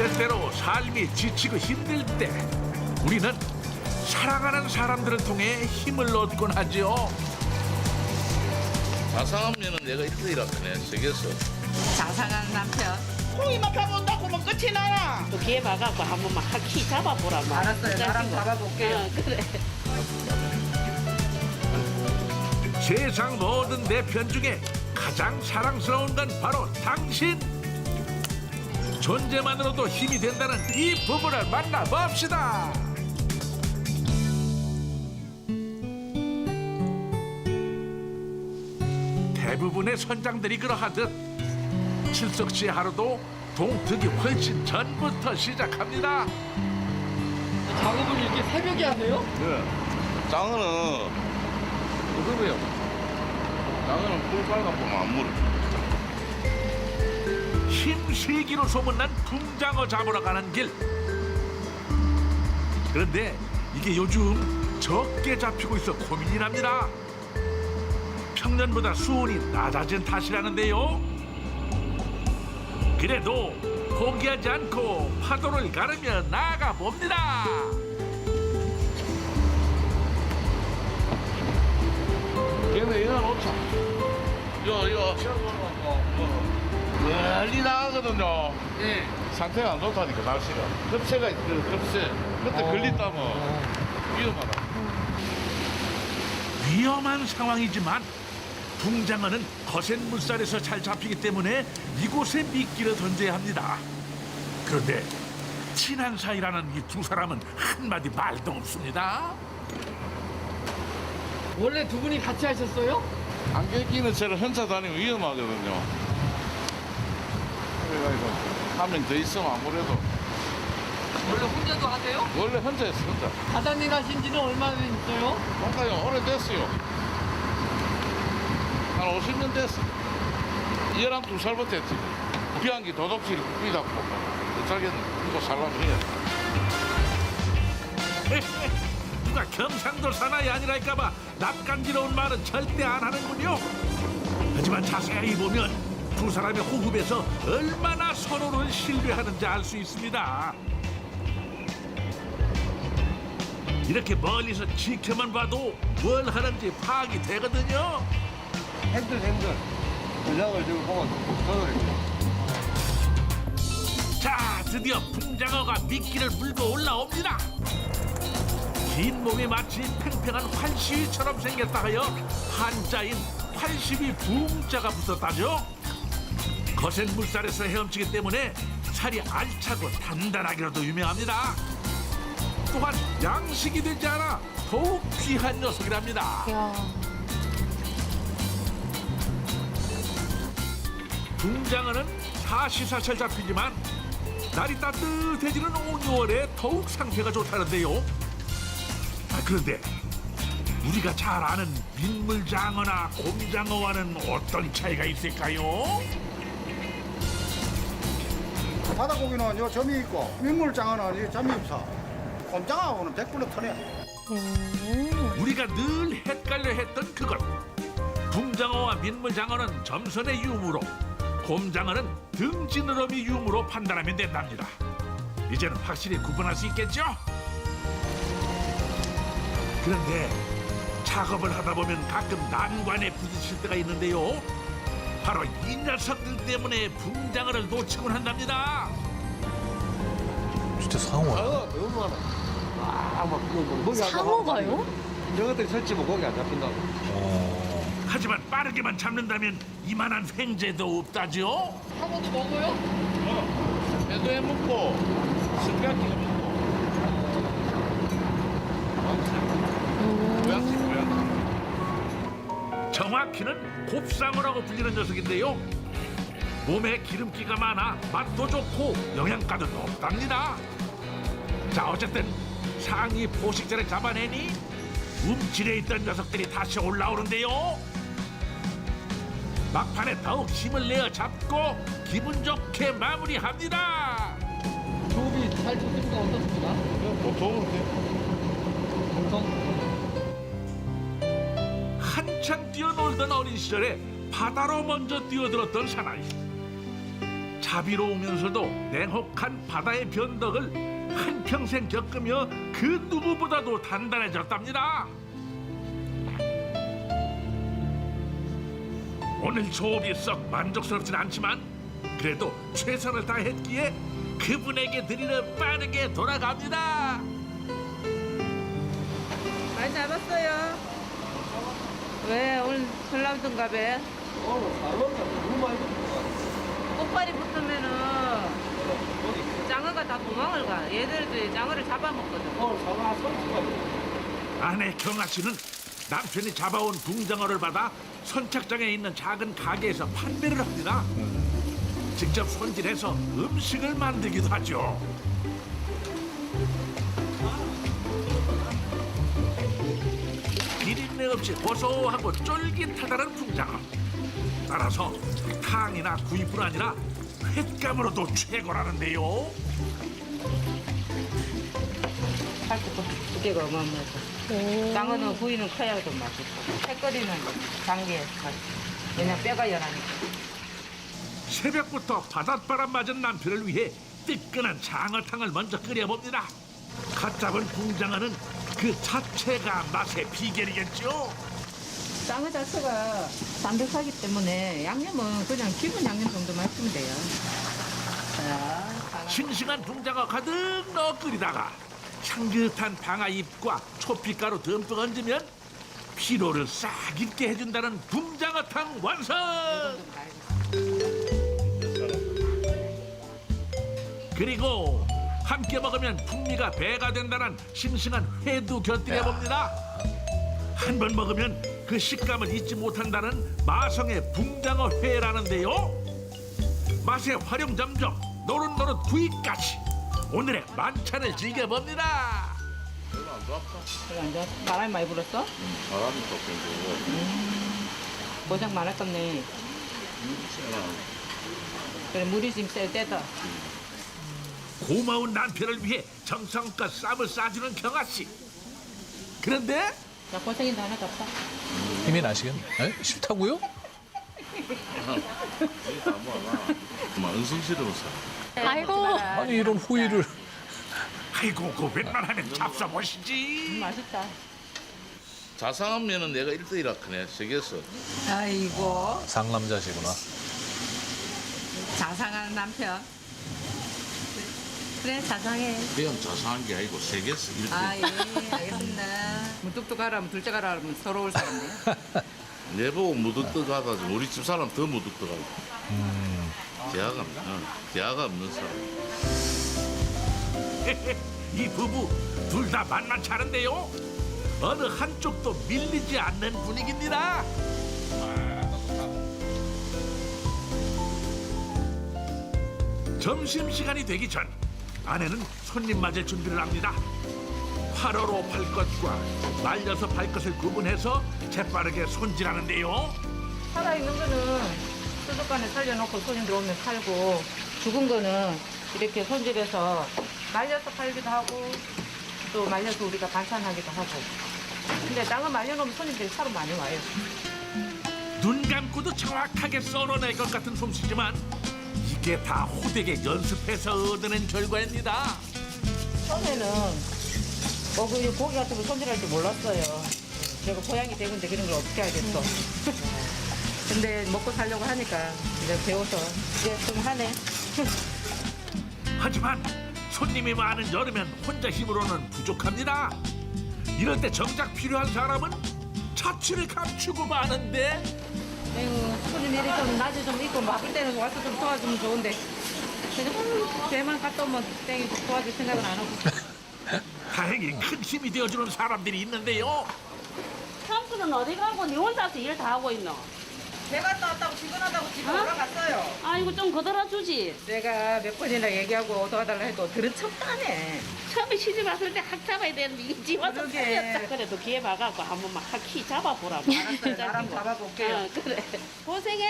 때때로 삶이 지치고 힘들 때 우리는 사랑하는 사람들을 통해 힘을 얻곤 하지요. 자상하면은 내가 1등이라네 세계에서 자상한 남편. 콩이만 가본다고 뭐 끝이 나나? 또 기회 봐갖고 한 번만 확히 잡아보라 마. 알았어요. 나랑 잡아볼게요. 어, 그래. 세상 모든 내 편 중에 가장 사랑스러운 건 바로 당신. 존재만으로도 힘이 된다는 이 부부를 만나봅시다. 대부분의 선장들이 그러하듯 칠석 씨의 하루도 동특이 훨씬 전부터 시작합니다. 작업을 이렇게 새벽에 하세요? 네. 장어는 그거예요 장어는 꿀 빨아보면 안 물어 힘세기로 소문난 붕장어 잡으러 가는 길. 그런데 이게 요즘 적게 잡히고 있어 고민이랍니다. 평년보다 수온이 낮아진 탓이라는데요. 그래도 포기하지 않고 파도를 가르며 나가 봅니다. 걔는 이거 놓자 이거 이거 멀리 나가거든요 네. 상태가 안 좋다니까 날씨가 급세가 있거든 급세 그때 걸린다면 위험하다 위험한 상황이지만 붕장어는 거센 물살에서 잘 잡히기 때문에 이곳에 미끼를 던져야 합니다. 그런데 친한 사이라는 이 두 사람은 한마디 말도 없습니다. 원래 두 분이 같이 하셨어요? 안개 끼는 채로 혼자 다니면 위험하거든요 그래가지고 한 명 더 있으면 아무래도. 원래 혼자도 하세요? 원래 혼자 했어 혼자. 바다일 하신 지는 얼마나 됐어요? 뭔가요? 오래됐어요. 한 50년 됐어. 12살부터 했지. 비행기 도둑질 꾸이다고 어쩌겠네. 이거 살라면 해야 돼. 누가 경상도 사나이 아니랄까봐 낯간지러운 말은 절대 안 하는군요. 하지만 자세히 보면 두 사람의 호흡에서 얼마나 서로를 신뢰하는지 알 수 있습니다. 이렇게 멀리서 지켜만 봐도 뭘 하는지 파악이 되거든요. 핸들 핸들 전략을 지금 보고 저를 자, 드디어 붕장어가 미끼를 물고 올라옵니다. 긴 몸이 마치 팽팽한 활시위처럼 생겼다 하여 한자인 활시위 붕자가 붙었다죠. 거센 물살에서 헤엄치기 때문에 살이 알차고 단단하기로도 유명합니다. 또한 양식이 되지 않아 더욱 귀한 녀석이랍니다. 붕장어는 사시사철 잡히지만 날이 따뜻해지는 5, 6월에 더욱 상태가 좋다는데요. 아, 그런데 우리가 잘 아는 민물장어나 곰장어와는 어떤 차이가 있을까요? 바다고기는 요 점이 있고 민물장어는 이 점이 없어 꼼장어하고는 100% 터네 우리가 늘 헷갈려 했던 그것. 붕장어와 민물장어는 점선의 유무로, 곰장어는 등지느러미 유무로 판단하면 된답니다. 이제는 확실히 구분할 수 있겠죠? 그런데 작업을 하다 보면 가끔 난관에 부딪힐 때가 있는데요. 바로 이 녀석들 때문에 붕장어를 놓치곤 한답니다. 진짜 상어야. 장어 너무 많아 아막 그거 뭐 먹이 상어가요? 저것들이 설치면 고기 안 잡힌다고 하지만 빠르게만 잡는다면 이만한 횡재도 없다죠. 상어도 먹어요? 배도 해먹고 스키야키 해먹고 고양시 고양시 정확히는 곱상어라고 불리는 녀석인데요. 몸에 기름기가 많아 맛도 좋고 영양가도 높답니다. 자 어쨌든 상위 포식자를 잡아내니 움찔해 있던 녀석들이 다시 올라오는데요. 막판에 더욱 힘을 내어 잡고 기분 좋게 마무리합니다. 조업이 잘 쳤습니까? 어떻습니까? 보통은 돼 보통 한창 뛰어놀던 어린 시절에 바다로 먼저 뛰어들었던 사나이. 자비로우면서도 냉혹한 바다의 변덕을 한평생 겪으며 그 누구보다도 단단해졌답니다. 오늘 조업이 썩 만족스럽진 않지만 그래도 최선을 다했기에 그분에게 드리는 빠르게 돌아갑니다. 많이 잡았어요. 왜 오늘 전라도인가 봐. 꽃발이 붙으면은 장어가 다 도망을 가. 얘들도 장어를 잡아먹거든. 아내 경아 씨는 남편이 잡아온 붕장어를 받아 선착장에 있는 작은 가게에서 판매를 합니다. 직접 손질해서 음식을 만들기도 하죠. 없이 고소하고 쫄깃하다는 붕장어. 따라서 탕이나 구이뿐 아니라 횟감으로도 최고라는데요. 살코기 두께가 어마어마하죠. 장어는 구이는 커야 더 맛있고. 해거리는 장기에 왜냐면 뼈가 연하니까. 새벽부터 바닷바람 맞은 남편을 위해 뜨끈한 장어탕을 먼저 끓여봅니다. 갓 잡은 붕장어는 그 자체가 맛의 비결이겠죠. 장어 자체가 담백하기 때문에 양념은 그냥 기본 양념 정도만 했으면 돼요. 자, 싱싱한 붕장어 가득 넣어 끓이다가 향긋한 방아잎과 초피가루 듬뿍 얹으면 피로를 싹 잊게 해준다는 붕장어탕 완성! 그리고 함께 먹으면 풍미가 배가 된다는 싱싱한 회도 곁들여 봅니다. 한 번 먹으면 그 식감을 잊지 못한다는 마성의 붕장어 회라는데요. 맛의 활용점정, 노릇노릇 구이까지 오늘의 만찬을 즐겨봅니다. 별로 안 이제 바람이 많이 불었어? 바람이 또 불고. 고장 많았겠네. 그래, 물이 지금 셀 때다. 고마운 남편을 위해 정성껏 쌈을 싸주는 경아 씨. 그런데 자, 고생인데 하나 갚아. 힘이 나시겠네. 에? 싫다고요? 막 사. 아이고. 아니 이런 후회를. 아이고 그 웬만하면 잡숴보시지. 맛있다. 자상한 면은 내가 1등이라 크네. 세계에서. 아이고. 상남자시구나. 자상한 남편. 그래, 자상해. 그냥 자상한 게 아니고 세계에서 1등. 아, 예, 알겠습니다. 무뚝뚝 하라 하면 둘째 가라 하면 서러울 사람이에요. 내보고 무득득하다 지 우리 집 사람 더 무득득하고. 대화가, 어, 대화가 없는 사람. 이 부부 둘 다 만만치 않은데요. 어느 한쪽도 밀리지 않는 분위기입니다. 점심 시간이 되기 전 아내는 손님 맞을 준비를 합니다. 화로로 팔 것과 말려서 팔 것을 구분해서 재빠르게 손질하는데요. 살아있는 거는 수족관에 살려놓고 손님들 오면 팔고 죽은 거는 이렇게 손질해서 말려서 팔기도 하고 또 말려서 우리가 반찬하기도 하고 근데 땅을 말려놓으면 손님들이 사러 많이 와요 눈 감고도 정확하게 썰어낼 것 같은 솜씨지만 이게 다 호되게 연습해서 얻어낸 결과입니다. 처음에는 뭐그 고기 같은 거 손질할 줄 몰랐어요 제가 고향이 대구인데 그런 걸 어떻게 알겠어 근데 먹고 살려고 하니까 이제 배워서 이제 좀 하네 하지만 손님이 많은 여름엔 혼자 힘으로는 부족합니다. 이럴 때 정작 필요한 사람은 자취를 감추고 마는데 에휴, 손님 일이 좀 낮에 좀 있고 바쁠 때는 와서 좀 도와주면 좋은데 그냥 음, 걔만 갔다 오면 땡이 도와줄 생각은 안 하고 다행히 큰 힘이 되어주는 사람들이 있는데요. 삼촌은 어디 가고 니 혼자서 일 다 하고 있노? 배 갔다 왔다고 피곤하다고 집에 어? 올라갔어요. 아이고 좀 거들어 주지. 내가 몇 번이나 얘기하고 도와달라 해도 들어쳤다네 처음에 시집 왔을 때확 잡아야 되는데 이제 와서 그러게. 살렸다. 그래도 기회 봐갖고 한 번만 확키 잡아보라고. 알았어요. 나랑 잡아볼게요. 어, 그래. 고생해.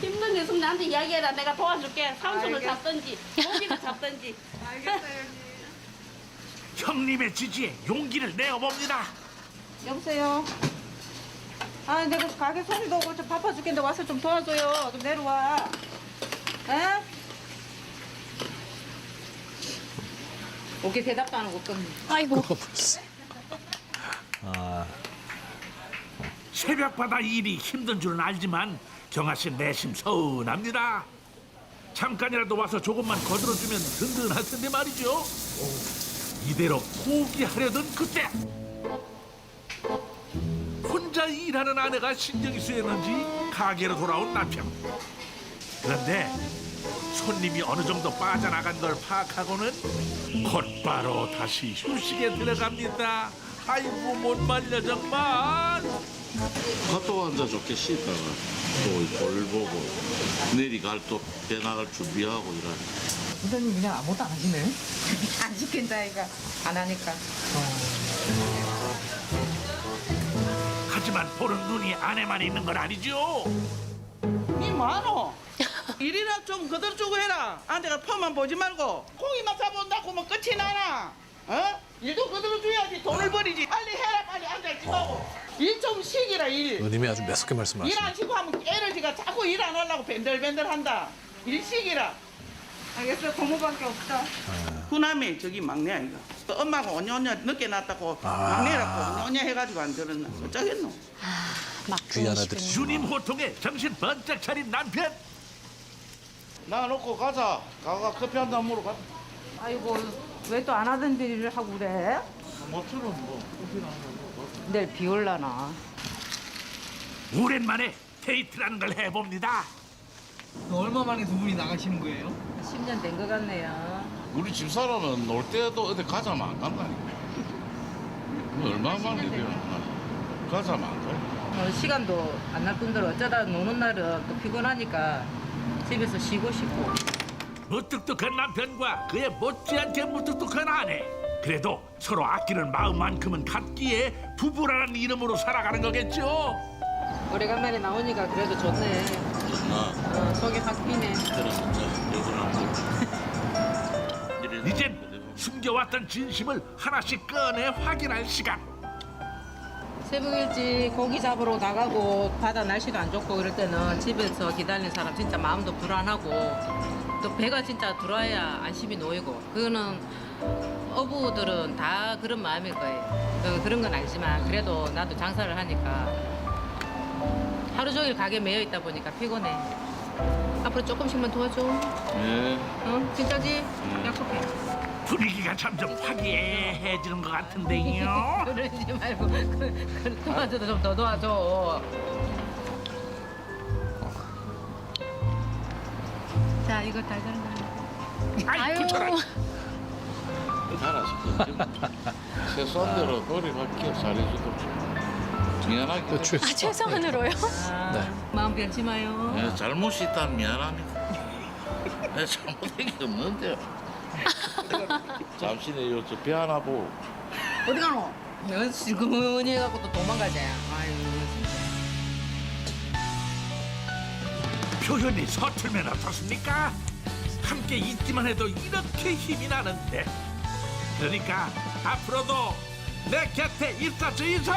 힘든 게 있으면 나한테 이야기해라. 내가 도와줄게. 삼촌을 알겠- 잡든지, 고기를 잡든지. 형님의 지지에 용기를 내어봅니다. 여보세요 아 내가 가게 손님도 오고 좀 바빠 죽겠는데 와서 좀 도와줘요 좀 내려와 에? 오케이 대답도 안 하고 끝. 아이고. 아, 새벽바다 일이 힘든 줄은 알지만 경아 씨 내심 서운합니다. 잠깐이라도 와서 조금만 거들어주면 든든할 텐데 말이죠. 이대로 포기하려던 그때 일하는 아내가 신경이 쓰였는지 가게로 돌아온 남편. 그런데 손님이 어느 정도 빠져나간 걸 파악하고는 곧바로 다시 휴식에 들어갑니다. 아이고 못 말려 정말. 또 앉아 좋게 쉬다가 또볼 보고 내리 갈 또배 나갈 준비하고 이러니. 부장님 그냥 아무것도 안 하시네. 안 시킨다 이가 안 하니까. 하지만 보는 눈이 아내만 있는 건 아니죠. 니 뭐하노? 일이나 좀 그대로 주고 해라. 안대가 펌만 보지 말고 고기만 잡아온다고 면 끝이 나나? 어? 일도 그대로 줘야지 돈을 버리지. 빨리 해라 빨리 앉아 있지고. 일좀 시기라 일. 누님이 아주 매섭게 일 말씀하시네. 안 시고 하면 에너지가 자꾸 일 안 하려고 벤들벤들 한다. 일 시기라. 알겠어 고모밖에 없다. 후남에 저기 막내야 이거. 또 엄마가 오냐오냐 늦게 낳았다고 막내라고 오냐오냐 해가지고 안 들었나. 어쩌겠노? 귀한 아들이. 주님 호통에 정신 번쩍 차린 남편. 나 놓고 가자. 가가 커피 한 잔 먹으러 가. 아이고 왜 또 안 하던 일을 하고 그래? 모처럼 뭐. 내일 비 올라나. 오랜만에 데이트라는 걸 해봅니다. 얼마 만에 두 분이 나가시는 거예요? 10년 된 것 같네요. 우리 집사람은 놀 때도 어디 가자면 안 간다니까. 뭐 얼마 만에 돼요. 가자면 안 가요. 어, 시간도 안 날 뿐더러 어쩌다 노는 날은 또 피곤하니까 집에서 쉬고 싶고. 무뚝뚝한 남편과 그의 못지않게 무뚝뚝한 아내. 그래도 서로 아끼는 마음만큼은 같기에 부부라는 이름으로 살아가는 거겠죠. 오래간만에 나오니까 그래도 좋네. 아, 어, 속이 확. 그래서 저 여기는 이젠 숨겨왔던 진심을 하나씩 꺼내 확인할 시간. 새벽 일찍 고기 잡으러 나가고 바다 날씨가 안 좋고 그럴 때는 집에서 기다리는 사람 진짜 마음도 불안하고 또 배가 진짜 들어와야 안심이 놓이고 그거는 어부들은 다 그런 마음일 거예요. 어, 그런 건 알지만 그래도 나도 장사를 하니까 하루 종일 가게 매여 있다 보니까 피곤해. 앞으로 조금씩만 도와줘. 예. 어? 진짜지? 약속해. 분위기가 점점 화기애애해지는 것 같은데요. 그러지 말고 그, 그 도와줘도 좀 더 도와줘. 자 이거 달달한 거. 아이 저런. 잘하시죠. 세수한 대로 노력할게요. 잘해주고. 미안하게. 그 최소. 아, 최소한으로요? 아, 네. 마음 변치 마요. 네, 잘못이 있다면 미안합니다. 네, 잘못된 게 없는데요. 잠시 내요. 저 배 하나 보고. 어디 가노? 너 지금은 해갖고 또 도망가자. 아유 진짜. 표현이 서툴면 어떻습니까? 함께 있기만 해도 이렇게 힘이 나는데. 그러니까 앞으로도 내 곁에 있어 주이소.